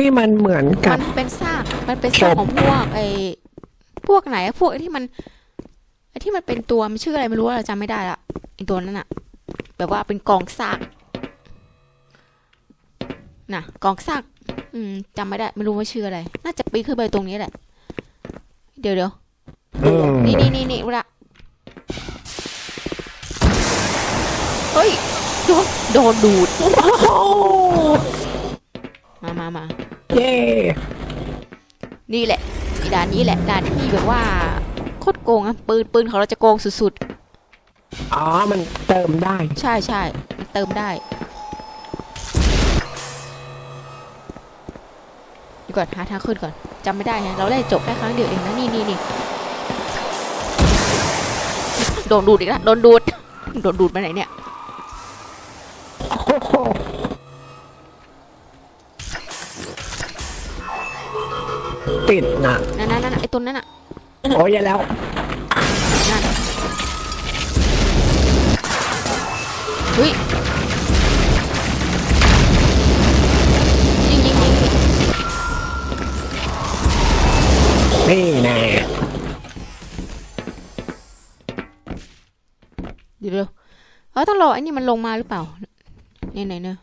นี่มันเหมือนกัมับ นเป็นซากมันเป็นซากศพ ของพวกไอ้พวกไหนอะพวกไอ้ที่มันไอ้ที่มันเป็นตัวมันชื่ออะไรไม่รู้อะจำไม่ได้ละไอ้ตัวนั้นอะแบบว่าเป็นกองซากน่ะกองซากอืมจำไม่ได้ไม่รู้ว่าชื่ออะไร น่าจะปีนขึ้นไปตรงนี้แหละ เดี๋ยวเดี๋ยวอืมนี่นี่นี่นี่เวลาเฮ้ยโดนโดนดูดโอ้โหมามามา เย้นี่แหละไอ้ด่านนี้แหละด่านที่แบบว่าโคตรโกงอะปืนปืนของเราจะโกงสุดอ๋อ มันเติมได้ ๆ ใช่ใช่มันเติมได้เดี๋ยวก่อนหาทางขึ้นก่อนจำไม่ได้ฮะเราได้จบแค่ครั้งเดียวเองนะนี่นี่นี่โดนดูดอีกแล้วโดนดูดโดนดูดไปไหนเนี่ย โอ้โห ติดนะนั่นนั่นนั่นไอ้ต้นนั่นน่ะโอ้ยแล้ว นั่นเฮ้ยยิงยิงยิงยิงนี่แน่เดี๋ยวเดี๋ยวเออต้องรอไอ้นี่มันลงมาหรือเปล่าเนี่ยไหนเนอะ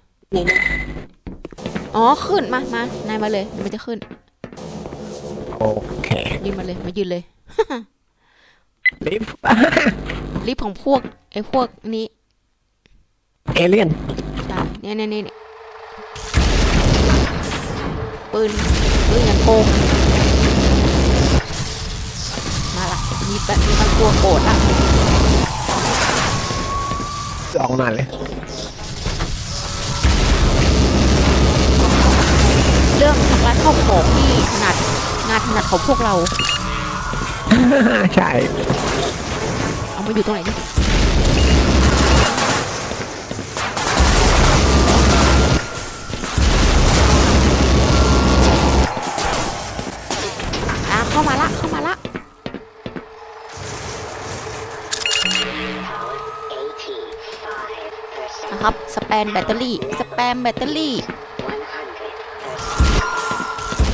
อ๋อขึ้นมา มา นายมาเลยเดี๋ยวมันจะขึ้น โอเคยืนมาเลยมายืนเลย ลิฟต์รีบของพวกไอ้พวกนี้เอเลี่ยนใช่เนี่ยเนี่ยเนี่ยเนี่ยปืนปืนอย่างโกงมาละมีแบบมีมันกลัวโกรธละออกมาเลย เรื่องทำร้ายข้าวของที่ถนัด งานถนัดของพวกเรา ใช่ เอามาอยู่ตรงไหนดิอะเข้ามาละ เข้ามาละ นะครับ สแปนแบตเตอรี่ สแปมแบตเตอรี่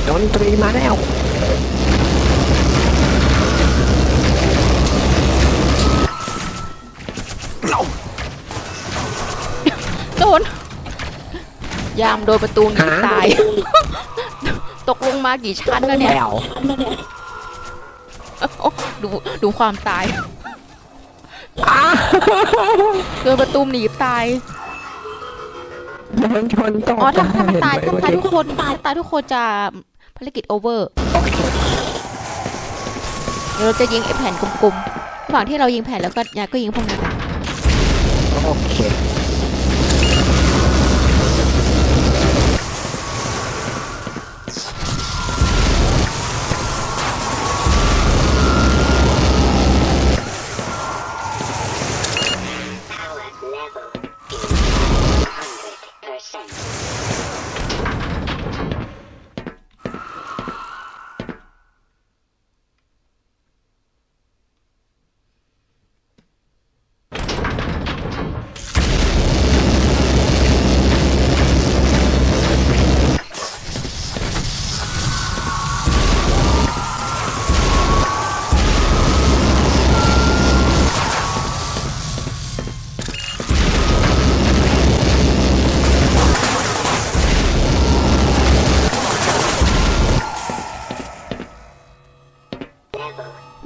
ดนตรีมาแล้วโดน ยามโดนประตูหนีหาตาย ตกลงมากี่ชั้นแล้วเนี่ยแล้วดูดูความตายอ้าโดนประตูหนีบตายโดนชนต่ออ๋อถ้าถ้ามันเห็ตายไหถ้าเมื่อตายกี้ทุกคนตายตายทุกคนจะ ภารกิจโอเวอร์เดี๋ยวเราจะยิงไอ้แผ่นกลมๆระหว่างที่เรายิงแผ่นแล้วก็ยาก็ยิงพวกนั้นโอเค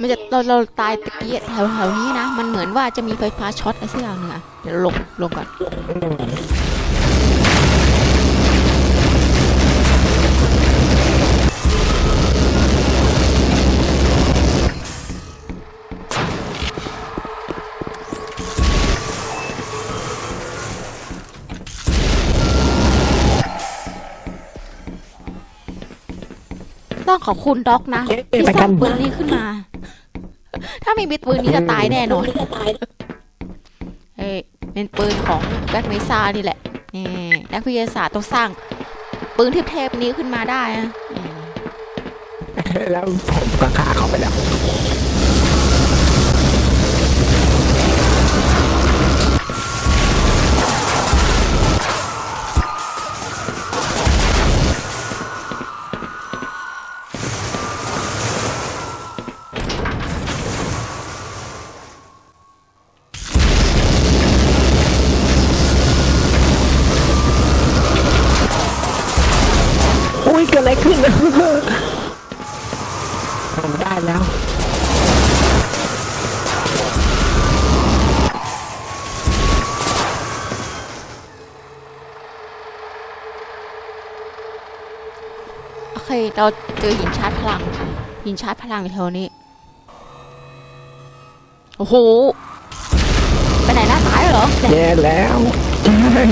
มันจะเราเราตายตะกี้แถวแถวๆนี้นะ มันเหมือนว่าจะมีไฟฟ้าช็อตอะไรสักอย่างหนึ่งอะเดี๋ยวเราลงลงก่อนอืมต้องขอบคุณด็อกนะเอ๊ะที่ไปสกัร้านงปืนนี้ขึ้นมา ถ้าไม่มีปืนนี้จะตายแน่นอนเอ้ยเป็นปืนของแบ็คเมซ่านี่แหละนี่นักวิทยาศาสตร์ต้องสร้าง ปืนเทพๆนี้ขึ้นมาได้นะนี่แล้วผมก็ฆ่าเขาไปแล้ว ดอะไรขึ้นผมได้แล้วโอเคเราเจอหินชาร์จพลัง หินชาร์จพลังอยู่แถวนี้ โอ้โห ไปไหนหน้าตายเหรอ แย่แล้ว ใช่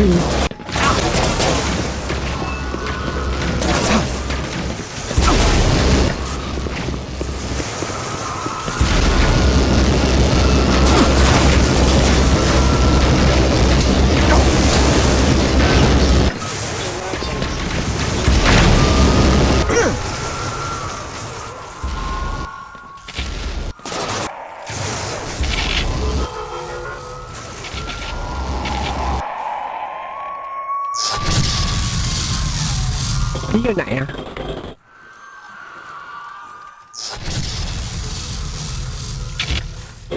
พี่อยู่ไหนอะ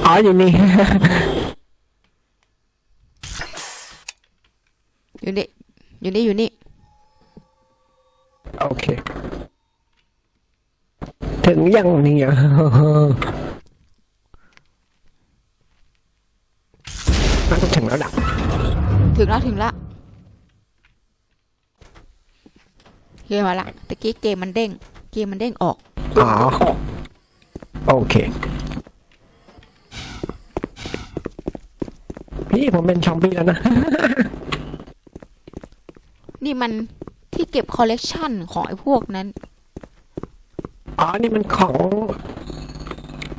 อ๋ออยู่นี่อยู่นี่อยู่นี่อยู่นี่ โอเค ถึงยังเนี่ยมันก็ถึงแล้วดับถึงแล้วถึงแล้ว เกมมาละตะกี้เกมมันเด้ง เกมมันเด้งออก อ๋อ โอเคพี่ผมเป็นชอมบี้แล้วนะ นี่มันที่เก็บคอลเลกชันของไอ้พวกนั้น อ๋อ นี่มันของ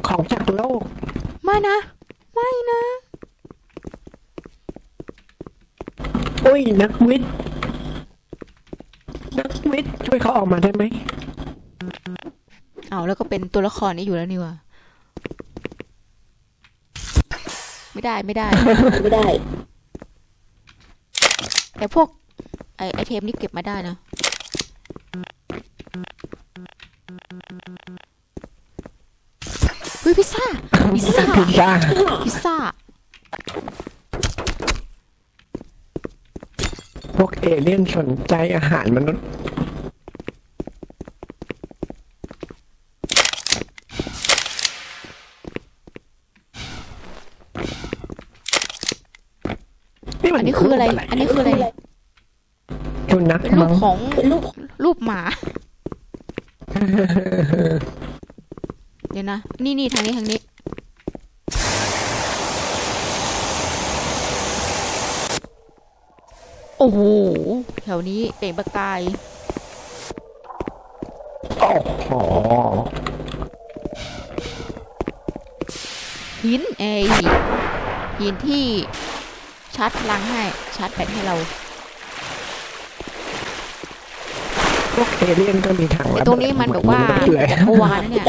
ของจากโลก ไม่นะ ไม่นะ อุ้ยนักวิทย์นักวิทย์ ช่วยเขาออกมาได้ไหมเอาแล้วก็เป็นตัวละครนี้อยู่แล้วนี่หว่าไม่ได้ไม่ได้ ไม่ได้ แต่พวก ไอไอเทมนี่เก็บมาได้นะ เฮ้ยพิซซ่า พิซซ่า พิซซ่าพิซซ่า พวกเอเลี่ยนสนใจอาหารมนุษย์ นี่มั อันนี้ คืออะไร อันนี้คืออะไรเนี่ยสุนัขเป็นรูมั้ปงของเป็นลูกรูปหมา เดี๋ยวนะ นี่นี่ทางนี้ทางนี้ โอ้โห แถวนี้เปล่งประกาย โอ้โหหินเอยหินที่ชาร์จพลังให้ ชาร์จแบตให้เราพวกเอเลี่ยนก็มีทางแต่ตรงนี้มันแบบว่าเลยจักรวาลนะเนี่ย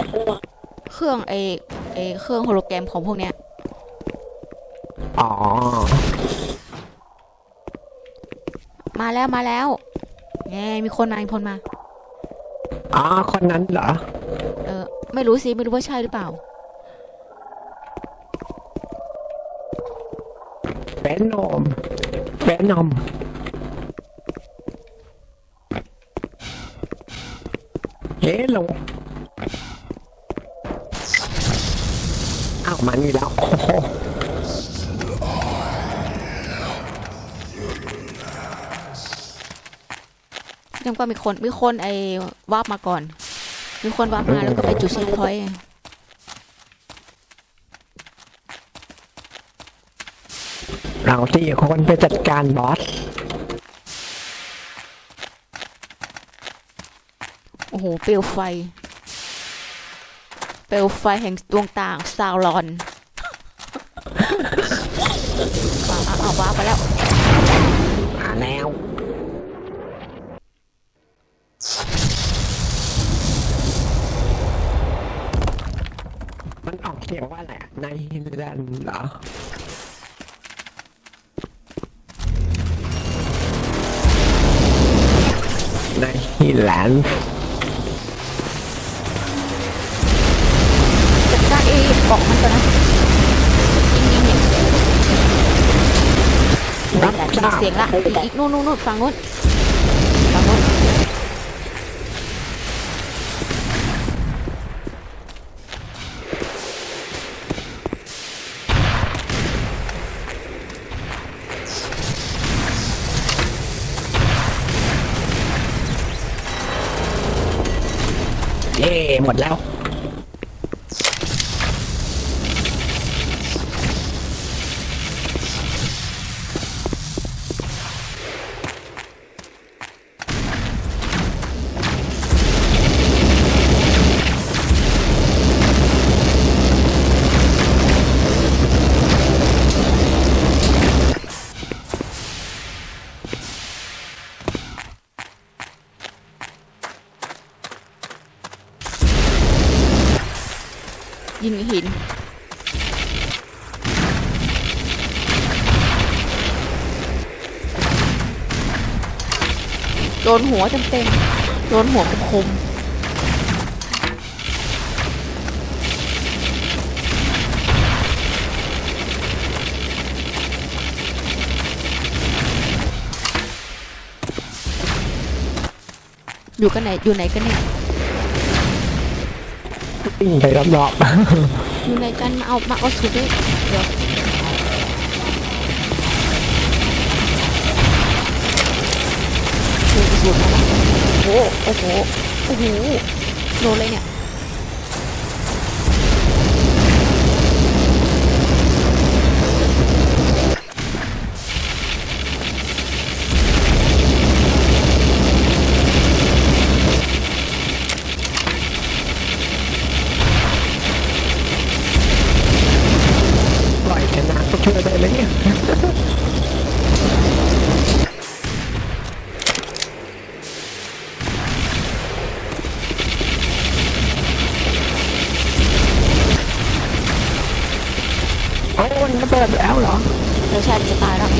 เครื่องเอเอเครื่องโฮโลแกรมของพวกเนี้ย อ๋อ มาแล้วมาแล้วแงมีคนมามีคนมา อ๋อ คนนั้นเหรอ เออ ไม่รู้สิ ไม่รู้ว่าใช่หรือเปล่า แฟนนอมแฟนนอมเฮ้ลงอ้าวมันนี่แล้วโอ้โหยังก็มีคนมีคนไอ้วาร์ปมาก่อน มีคนวาร์ปมาแล้วก็ไปจุดเช็คพอยต์ เราที่คนไปจัดการบอส โอ้โห เปลวไฟ เปลวไฟแห่งดวงตาของซาวรอนอ่าอ่าอ่าวาร์ปไปแล้ว มาแล้วมันออกเสียงว่าอะไรอะในแลนด์เหรอ ในฮิแลนด์จัดการเอบอกมันก่อนนะยิงยิงยิงรับแต่ทราเสียงละอีกอีกนู่นนู่นนู่นฝั่งนู้นฝั่งนู้น หมดแล้ว น โดนหัวเต็มๆโดนหัวคมอยู่กันไหนอยู่ไหนกันเนี่ยวิ่งไปรอบ อยู่ไหนกันมาเอามาเอาสุดเลยเดี๋ยวดูสุดมาละโอ้โหโอ้โหโอ้โหโดนเลยเนี่ย โอ้มันระเบิดแล้วเหรอเดี๋ยวชาติจะตายแล้ว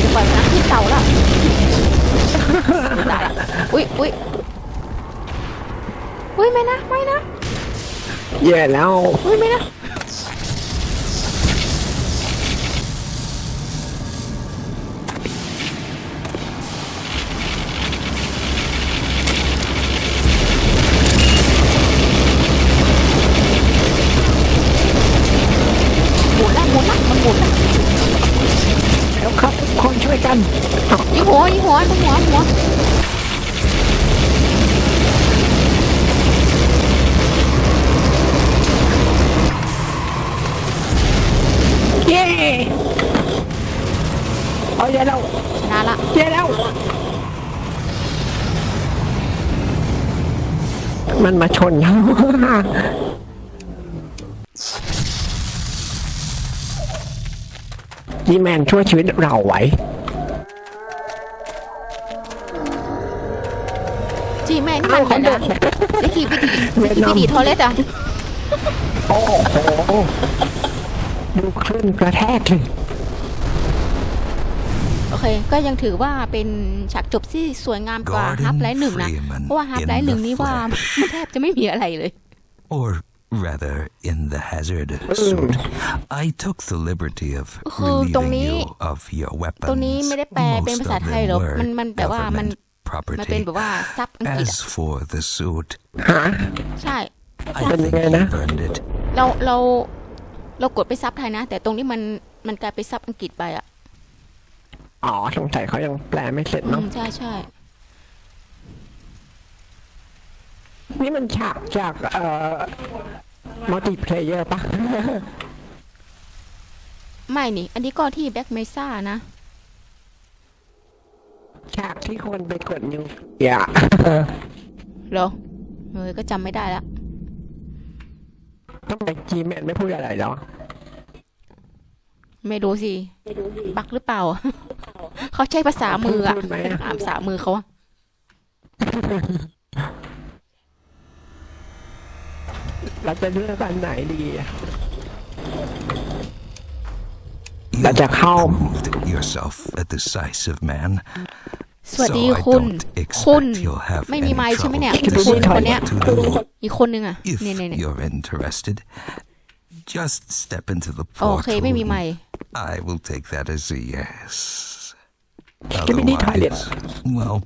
จะปล่อยมันนะขึ้นเต่าแล้วตายละอุ้ยอุ้ยอุ้ยไม่นะไม่นะแย่แล้วอุ้ยไม่นะ กันอ้าวยิงหัวยิงหัวยิงหัวหัวเย้เอาแย่แล้วชนะละแย่แล้ว มันมาชนแล้วจีแมนช่วยชีวิตเราไว้ จีแม่นี่มันอะไรนะวิธีวิธีเวีวิยดธีนามวิธีทอเลสอะโอ้โหดูคลื่นกระแทกเลยโอเค ก็ยังถือว่าเป็นฉากจบที่สวยงามกว่าฮับไลท์หนึ่งนะ Freeman เพราะว่าฮับ in ไลท์หนึ่ง the นี่ว่า flesh. มันแทบจะไม่มีอะไรเลย Or rather, in the hazard suit. I took the liberty of คือตรง relieving นี้ you of your weapons. ตรงนี้ไม่ได้แปลเป็น Most ภาษา of ไทย them หรอก were มันมันแบบว่ามัน government มันเป็น property. แบบว่าซับอังกฤษ As อะ for the suit, ฮะใช่ I Bên think nghe you nè. earned it. เราเราเรากดไปซับไทยนะ แต่ตรงนี้มันมันกลายไปซับอังกฤษไปอะอ๋อสงสัยเขายังแปลไม่เสร็จอืเนาะมใช่ใช่นี่มันฉากจากเอ่อมัลติเพลเยอร์ปะ ไม่นี่ อันนี้ก็ที่แบ็กเมซ่านะ ฉากที่คนไปกดนิวอย่าเหรอเออก็จำไม่ได้ละทำไมจีแมนไม่พูดอะไรเหรอ ไม่รู้สิบักหรือเปล่า เขาใช้ภาษามืออะพูดไหมอะถามภาษามือเขาอะเราจะเลือกอันไหนดีอะ You Là chặt không? proved yourself a decisive man. สวัสดี So I คุณ don't expect คุณ you'll have ไม่มี any ไมค์ใช่ไหมเนี่ย trouble คุณ deciding คนเนี้ย what to do. อีกคนนึงอะ If เนี่ยเนี่ยเนี่ย you're interested, just step into the โอเคไม่มี portal. ไมค์ I will take that as a yes. Give me the toilet. Otherwise, well,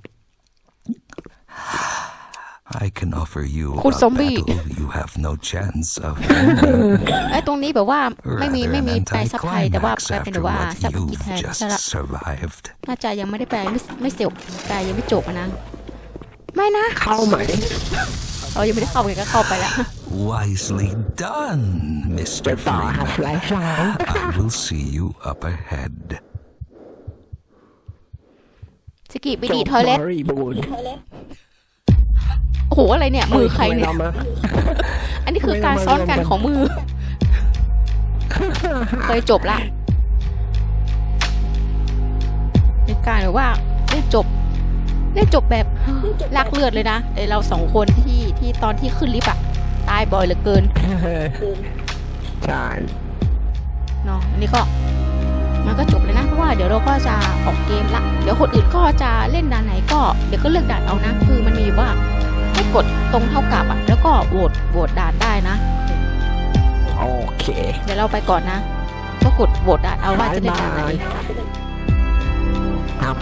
I can offer you a คุณซอมบี้ battle you have no chance of winning. ไอ้ตรงนี้แบบว่าไม่มี Rather ไม่ an มีแปลซับไทยแต่ว่า anticlimax กลายเป็น after แบบว่า what ซับอังกฤษ you've แทน just ใช่ละ survived. น่าจะยังไม่ได้แปลไม่ไม่เสร็จแปลยังไม่จบอะนะ ไม่นะ เข้าไหมเรายังไม่ได้เข้าไปก็เข้าไปแล้ว Wisely done, จะ Mr. ต่อหั Freeman. สไลด์สาย I will see you up ahead. สกิไปดีทอยเล็ตบริบูรณ์ โอ้โหอะไรเนี่ย มือใครเนี่ย ทำไมรามาอันนี้คือการซ้อนกันของมือ เคยจบละเป็นการแบบว่าได้จบ ได้จบแบบลากเลือดเลยนะไอเราสองคนที่ที่ตอนที่ขึ้นลิฟต์อะตายบ่อยเหลือเกินใช่เนาะอันนี้ก็ มันก็จบเลยนะเพราะว่าเดี๋ยวเราก็จะออกเกมละ เดี๋ยวคนอื่นก็จะเล่นด่านไหนก็เดี๋ยวก็เลือกด่านเอานะคือมันมีอยู่ว่า ให้กดตรงเท่ากับอะแล้วก็โหวตโหวตด่านได้นะ โอเค เดี๋ยวเราไปก่อนนะ ก็กดโหวตด่านเอาว่าจะเล่นด่านไหนบ๊ายบายครับ